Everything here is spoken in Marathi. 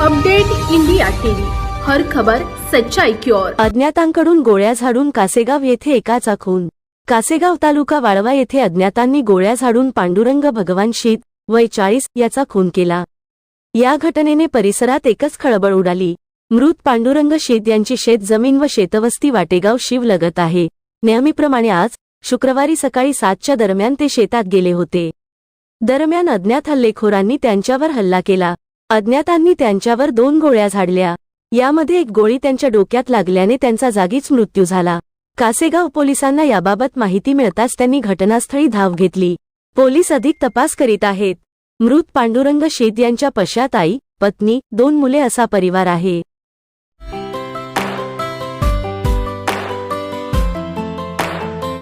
Update India TV. हर खबर सच्चाई की ओर. अज्ञातांकडून गोळ्या झाडून कासेगाव येथे एकाचा खून कासेगाव तालुका वाळवा येथे अज्ञातांनी गोळ्या झाडून पांडुरंग भगवान शीत वय चाळीस याचा खून केला. या घटनेने परिसरात एकच खळबळ उडाली. मृत पांडुरंग शेत यांची शेत जमीन व शेतवस्ती वाटेगाव शिव लगत आहे. नेहमीप्रमाणे आज शुक्रवारी सकाळी सातच्या दरम्यान ते शेतात गेले होते. दरम्यान अज्ञात हल्लेखोरांनी त्यांच्यावर हल्ला केला. अज्ञातांनी त्यांच्यावर दोन गोळ्या झाडल्या. यामध्ये एक गोळी त्यांच्या डोक्यात लागल्याने त्यांचा जागीच मृत्यू झाला. कासेगाव पोलिसांना याबाबत माहिती मिळताच त्यांनी घटनास्थळी धाव घेतली. पोलीस अधिक तपास करीत आहेत. मृत पांडुरंग शेत यांच्या पश्चात आई पत्नी दोन मुले असा परिवार आहे.